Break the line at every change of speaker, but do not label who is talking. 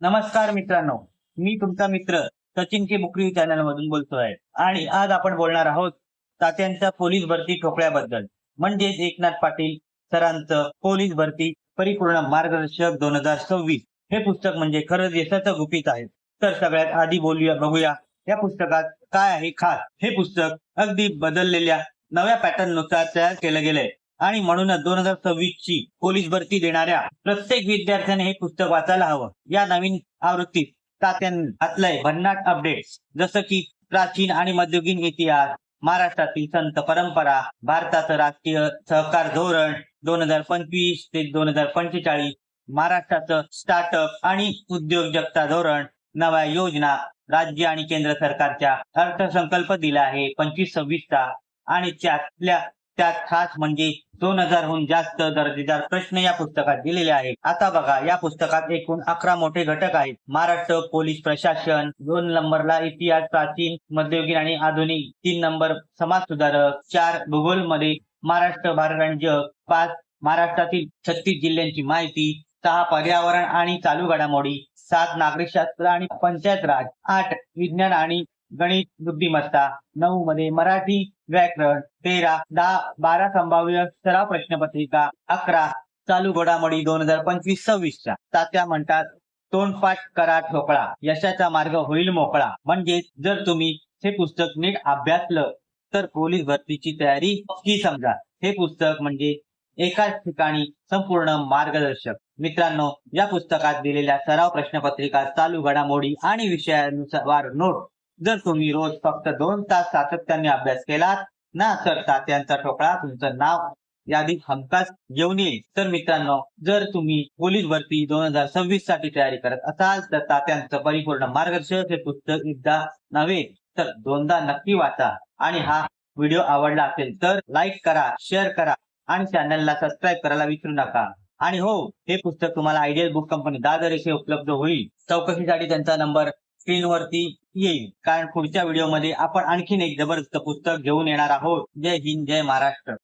नमस्कार मित्रांनो मी तुमचा मित्र सचिन के बुकरी चॅनल मधून बोलतोय. आणि आज आपण बोलणार आहोत तात्यांच्या पोलीस भरती ठोकळ्याबद्दल. म्हणजेच एकनाथ पाटील सरांचं पोलीस भरती परिपूर्ण मार्गदर्शक दोन हजार सव्वीस. हे पुस्तक म्हणजे खरंच यशाचं गुपित आहे. तर सगळ्यात आधी बोलूया बघूया या पुस्तकात काय आहे खास. हे पुस्तक अगदी बदललेल्या नव्या पॅटर्ननुसार तयार केलं गेलंय. आणि म्हणूनच दोन हजार सव्वीस ची पोलीस भरती देणाऱ्या प्रत्येक विद्यार्थ्याने हे पुस्तक वाचायला हवं. या नवीन आवृत्तीत तात्यांनी घातलंय. भन्नाट अपडेट जसं की प्राचीन आणि मध्ययुगीन इतिहास महाराष्ट्रातील संत परंपरा भारताचं राष्ट्रीय सहकार धोरण दोन हजार पंचवीस ते दोन हजार पंचेचाळीस महाराष्ट्राचं स्टार्टअप आणि उद्योजकता धोरण नव्या योजना राज्य आणि केंद्र सरकारच्या अर्थसंकल्प दिला आहे पंचवीस सव्वीसचा आणि त्यातल्या त्यात खास म्हणजे दोन हजारहून जास्त दर्जेदार प्रश्न या पुस्तकात दिलेले आहेत. आता बघा या पुस्तकात एकूण अकरा मोठे घटक आहेत. महाराष्ट्र पोलीस प्रशासन दोन नंबरला इतिहास प्राचीन मध्ययुगीन आणि आधुनिक तीन नंबर समाज सुधारक चार भूगोलमध्ये महाराष्ट्र भारत आणि जग पाच महाराष्ट्रातील छत्तीस जिल्ह्यांची माहिती सहा पर्यावरण आणि चालू घडामोडी सात नागरिकशास्त्र आणि पंचायत राज आठ विज्ञान आणि गणित बुद्धिमत्ता नऊ मध्ये मराठी व्याकरण तेरा दहा बारा संभाव्य सराव प्रश्नपत्रिका अकरा चालू घडामोडी दोन हजार पंचवीस सव्वीसच्या. तात्या म्हणतात तोंडपाठ करा ठोकळा यशाचा मार्ग होईल मोकळा. म्हणजे जर तुम्ही हे पुस्तक नीट अभ्यासलं तर पोलीस भरतीची तयारी की समजा. हे पुस्तक म्हणजे एकाच ठिकाणी संपूर्ण मार्गदर्शक. मित्रांनो या पुस्तकात दिलेल्या सराव प्रश्नपत्रिका चालू घडामोडी आणि विषयानुसार नोट जर तुम्ही रोज फक्त दोन तास सातत्याने अभ्यास केलात ना तर तात्यांचा ठोकळा तुमचं नाव यादीत हमखास घेऊन येईल. तर मित्रांनो जर तुम्ही पोलीस भरती दोन हजार सव्वीससाठी तयारी करत असाल तर तात्यांचं परिपूर्ण मार्गदर्शक हे पुस्तक एकदा नव्हे तर दोनदा नक्की वाचा. आणि हा व्हिडिओ आवडला असेल तर लाईक करा शेअर करा आणि चॅनलला सबस्क्राईब करायला विसरू नका. आणि हो हे पुस्तक तुम्हाला आयडियल बुक कंपनी दादर येथे उपलब्ध होईल. चौकशीसाठी त्यांचा नंबर स्क्रीनवरती येईल. कारण पुढच्या व्हिडिओमध्ये आपण आणखीन एक जबरदस्त पुस्तक घेऊन येणार आहोत. जय हिंद जय महाराष्ट्र.